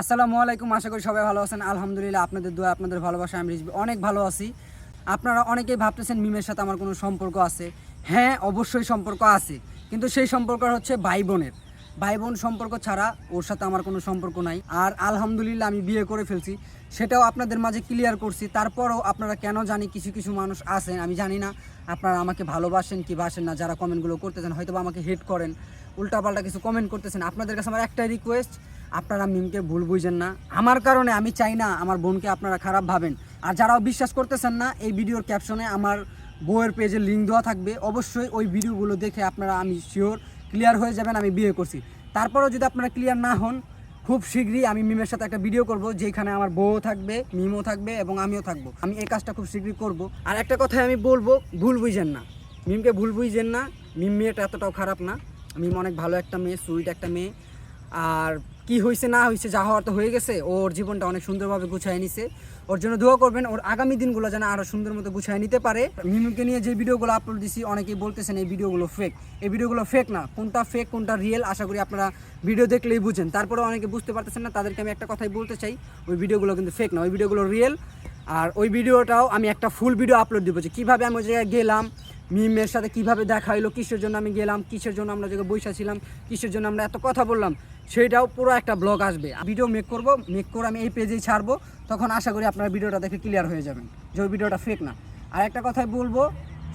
আসসালামু আলাইকুম, আশা করি সবাই ভালো আছেন। আলহামদুলিল্লাহ, আপনাদের দোয়া, আপনাদের ভালোবাসা, আমি রিজবি অনেক ভালো আছি। আপনারা অনেকেই ভাবতেছেন মিমের সাথে আমার কোনো সম্পর্ক আছে। হ্যাঁ অবশ্যই সম্পর্ক আছে। কিন্তু সেই সম্পর্ক হচ্ছে ভাই বোনের ভাই বোন সম্পর্ক ছাড়া ওর সাথে আমার কোনো সম্পর্ক নাই। আর আলহামদুলিল্লাহ, আমি বিয়ে করে ফেলছি। সেটাও আপনাদের মাঝে ক্লিয়ার করছি। তারপরও আপনারা কেন জানি কিছু কিছু মানুষ আছেন, আমি জানি না। আপনারা আমাকে ভালোবাসেন কি বাসেন না, যারা কমেন্টগুলো করতেছেন হয়তো আমাকে হেট করেন। উল্টাপাল্টা কিছু কমেন্ট করতেছেন। আপনাদের কাছে আমার একটাই রিকোয়েস্ট আপনারা মিমকে ভুল বুঝেন না। আমার কারণে আমি চাই না আমার বোনকে আপনারা খারাপ ভাবেন। আর যারাও বিশ্বাস করতেছেন না, এই ভিডিওর ক্যাপশনে আমার বউয়ের পেজে লিঙ্ক দেওয়া থাকবে। অবশ্যই ওই ভিডিওগুলো দেখে আপনারা আমি শিওর ক্লিয়ার হয়ে যাবেন, আমি বিয়ে করছি। তারপরেও যদি আপনারা ক্লিয়ার না হন, খুব শীঘ্রই আমি মিমের সাথে একটা ভিডিও করব, যেখানে আমার বউও থাকবে, মিমও থাকবে এবং আমিও থাকব। আমি এই কাজটা খুব শীঘ্রই করব। আর একটা কথাই আমি বলব, ভুল বুঝেন না। মিমকে ভুল বুঝেন না, মিম মেয়েটা এতটাও খারাপ না। মিম অনেক ভালো একটা মেয়ে, সুইট একটা মেয়ে। আর কি হয়েছে না হয়েছে যা হওয়ার তো হয়ে গেছে, ওর জীবনটা অনেক সুন্দরভাবে গুছায় নিছে। ওর জন্য দোয়া করবেন, ওর আগামী দিনগুলো যেন আরও সুন্দর মতো গুছায় নিতে পারে। মিমুকে নিয়ে যে ভিডিওগুলো আপলোড দিছি, অনেকেই বলতেছেন এই ভিডিওগুলো ফেক এই ভিডিওগুলো ফেক না, কোনটা ফেক কোনটা রিয়েল আশা করি আপনারা ভিডিও দেখলেই বুঝেন। তারপরে অনেকে বুঝতে পারতেছেন না, তাদেরকে আমি একটা কথাই বলতে চাই, ওই ভিডিওগুলো কিন্তু ফেক না, ওই ভিডিওগুলো রিয়েল আর ওই ভিডিওটাও আমি একটা ফুল ভিডিও আপলোড দিব যে কীভাবে আমি ওই জায়গায় গেলাম, মিমের সাথে কীভাবে দেখা হলো কিসের জন্য আমি গেলাম, কিসের জন্য আমরা জায়গায় বৈশা ছিলাম, কিসের জন্য আমরা এত কথা বললাম, সেটাও পুরো একটা ব্লগ আসবে। ভিডিও মেক করব মেক করে আমি এই পেজেই ছাড়বো, তখন আশা করি আপনারা ভিডিওটা দেখে ক্লিয়ার হয়ে যাবেন যে ওই ভিডিওটা ফেক না। আর একটা কথাই বলব,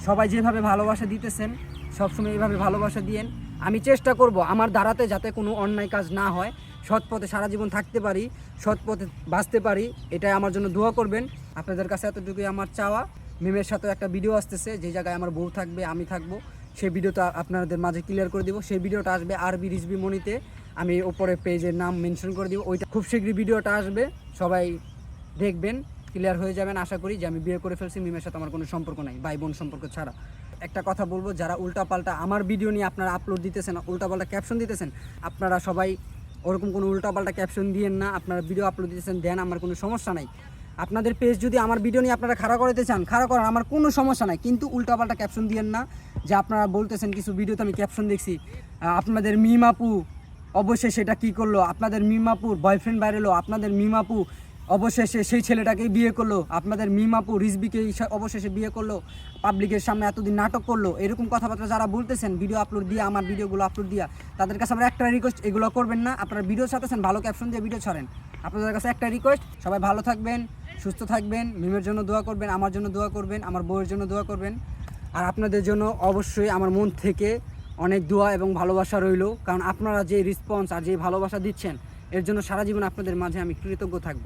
সবাই যেভাবে ভালোবাসা দিতেছেন, সবসময় এইভাবে ভালোবাসা দিয়েন। আমি চেষ্টা করব আমার দ্বারাতে যাতে কোনো অন্যায় কাজ না হয়। সৎ পথে সারা জীবন থাকতে পারি সৎ পথে বাঁচতে পারি, এটাই আমার জন্য দোয়া করবেন। আপনাদের কাছে এতটুকুই আমার চাওয়া। মিমের সাথে একটা ভিডিও আসতেছে, যে জায়গায় আমার বউ থাকবে, আমি থাকব। সেই ভিডিওটা আপনাদের মাঝে ক্লিয়ার করে দিব। সেই ভিডিওটা আসবে আরবি রিজবি মনিতে আমি ওপরে পেজের নাম মেনশন করে দিব। ওইটা খুব শীঘ্রই ভিডিওটা আসবে। সবাই দেখবেন ক্লিয়ার হয়ে যাবেন। আশা করি যে আমি বিয়ে করে ফেলছি। মিমের সাথে আমার কোনো সম্পর্ক নাই, ভাই বোন সম্পর্ক ছাড়া। একটা কথা বলব, যারা উল্টাপাল্টা আমার ভিডিও নিয়ে আপনারা আপলোড দিতেছেন, উল্টাপাল্টা ক্যাপশন দিতেছেন, আপনারা সবাই ওরকম কোনো উল্টাপাল্টা ক্যাপশন দিয়েন না, আপনারা ভিডিও আপলোড দিতেছেন দেন আমার কোনো সমস্যা নাই। আপনাদের পেজ যদি আমার ভিডিও নিয়ে আপনারা খারাপ করাতে চান খারাপ করার আমার কোনো সমস্যা নাই, কিন্তু উল্টাপাল্টা ক্যাপশন দিয়েন না, যে আপনারা বলতেছেন কিছু ভিডিওতে আমি ক্যাপশন দেখছি আপনাদের মিমাপু অবশ্যই সেটা কি করল? আপনাদের মিমাপুর বয়ফ্রেন্ড বাইরেলো আপনাদের মিমাপু অবশেষে সেই ছেলেটাকেই বিয়ে করল। আপনাদের মিমাপু রিজবিকে অবশেষে বিয়ে করল। পাবলিকের সামনে এতদিন নাটক করল। এরকম কথাবার্তা যারা বলতেছেন ভিডিও আপলোড দিয়ে, আমার ভিডিওগুলো আপলোড দিয়া, তাদের কাছে আমার একটা রিকোয়েস্ট এগুলো করবেন না। আপনারা ভিডিও সাথেছেন ভালো ক্যাপশন দিয়ে ভিডিও ছাড়েন। আপনাদের কাছে একটা রিকোয়েস্ট সবাই ভালো থাকবেন, সুস্থ থাকবেন, মিমের জন্য দোয়া করবেন, আমার জন্য দোয়া করবেন, আমার বউয়ের জন্য দোয়া করবেন। আর আপনাদের জন্য অবশ্যই আমার মন থেকে অনেক দোয়া এবং ভালোবাসা রইল। কারণ আপনারা যে রেসপন্স আর যে ভালোবাসা দিচ্ছেন, এর জন্য সারা জীবন আপনাদের মাঝে আমি কৃতজ্ঞ থাকব।